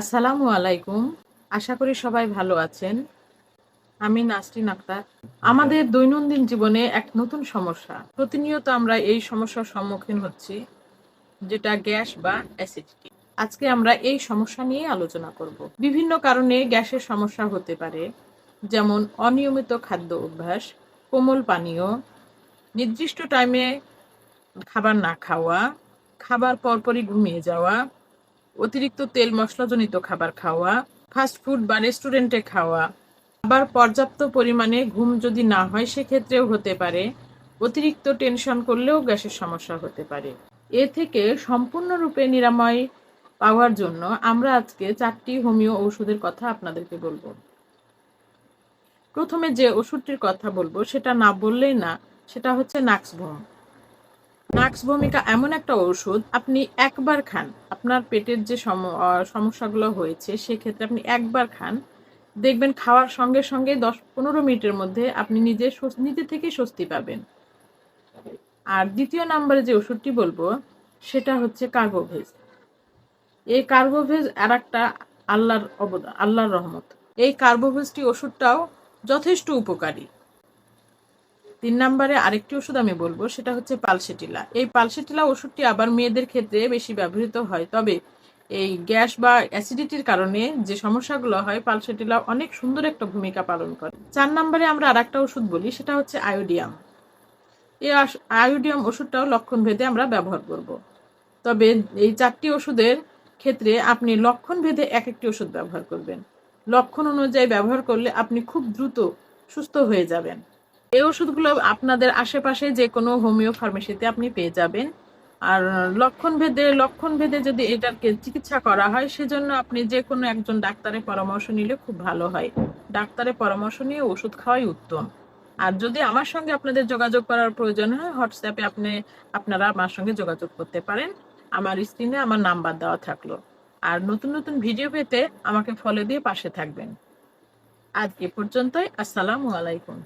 আসসালামু আলাইকুম। আশা করি সবাই ভালো আছেন। আমি নাসরিন আক্তার। আমাদের দৈনন্দিন জীবনে এক নতুন সমস্যা। প্রতিনিয়ত আমরা এই সমস্যার সম্মুখীন হচ্ছি, যেটা গ্যাস বা অ্যাসিডিটি। আজকে আমরা এই সমস্যা নিয়ে আলোচনা করব। বিভিন্ন কারণে গ্যাসের সমস্যা হতে পারে, যেমন অনিয়মিত খাদ্য অভ্যাস, কোমল পানীয়, নির্দিষ্ট টাইমে খাবার না খাওয়া, খাবার পরপরই ঘুমিয়ে যাওয়া অতিরিক্ত তেল মশলাজনিত খাবার খাওয়া ফাস্ট ফুড বা রেস্টুরেন্টে খাওয়া, আবার পর্যাপ্ত পরিমাণে ঘুম যদি না হয় সেক্ষেত্রেও হতে পারে। অতিরিক্ত টেনশন করলেও গ্যাসের সমস্যা হতে পারে। এ থেকে সম্পূর্ণরূপে নিরাময় পাওয়ার জন্য আমরা আজকে চারটি হোমিও ওষুধের কথা আপনাদেরকে বলব। প্রথমে যে ওষুধটির কথা বলব, সেটা না বললেই না, সেটা হচ্ছে নাক্সভোম নাক্স ভূমিকা এমন একটা ওষুধ আপনি একবার খান আপনার পেটের যে সম- সমস্যাগুলো হয়েছে, সেক্ষেত্রে আপনি একবার খান। দেখবেন খাওয়ার সঙ্গে সঙ্গে দশ পনেরো মিনিটের মধ্যে আপনি নিজে নিজে থেকে স্বস্তি পাবেন। আর দ্বিতীয় নাম্বারে যে ওষুধটি বলব, সেটা হচ্ছে কার্বোভেজ। এই কার্বোভেজ আর একটা আল্লাহর অবদান আল্লাহর রহমত। এই কার্বোভেজটি ওষুধটাও যথেষ্ট উপকারী। তিন নম্বরে আরেকটি ওষুধ আমি বলব, সেটা হচ্ছে পালসেটিলা। এই পালসেটিলা ওষুধটি আবার মেয়েদের ক্ষেত্রে বেশি ব্যবহৃত হয়। তবে এই গ্যাস বা অ্যাসিডিটির কারণে যে সমস্যাগুলো হয়, পালসেটিলা অনেক সুন্দর একটা ভূমিকা পালন করে। চার নম্বরে আমরা আরেকটা ওষুধ বলি, সেটা হচ্ছে আয়োডিয়াম। এই আয়োডিয়াম ওষুধটাও লক্ষণ ভেদে আমরা ব্যবহার করব। তবে এই চারটি ওষুধের ক্ষেত্রে আপনি লক্ষণ ভেদে এক একটি ওষুধ ব্যবহার করবেন। লক্ষণ অনুযায়ী ব্যবহার করলে আপনি খুব দ্রুত সুস্থ হয়ে যাবেন। এই ওষুধগুলো আপনাদের আশেপাশে যে কোনো হোমিও ফার্মেসিতে আপনি পেয়ে যাবেন। আর লক্ষণ ভেদে লক্ষণ ভেদে যদি এটাকে চিকিৎসা করা হয়, সেজন্য আপনি যে কোনো একজন ডাক্তারের পরামর্শ নিলে খুব ভালো হয়। ডাক্তারের পরামর্শ নিয়ে ওষুধ খাওয়াই উত্তম। আর যদি আমার সঙ্গে আপনাদের যোগাযোগ করার প্রয়োজন হয়, হোয়াটসঅ্যাপে আপনি, আপনারা আমার সঙ্গে যোগাযোগ করতে পারেন। আমার স্ক্রিনে আমার নাম্বার দেওয়া থাকল। আর নতুন নতুন ভিডিও পেতে আমাকে ফলো দিয়ে পাশে থাকবেন। আজ এ পর্যন্তই। আসসালামু আলাইকুম।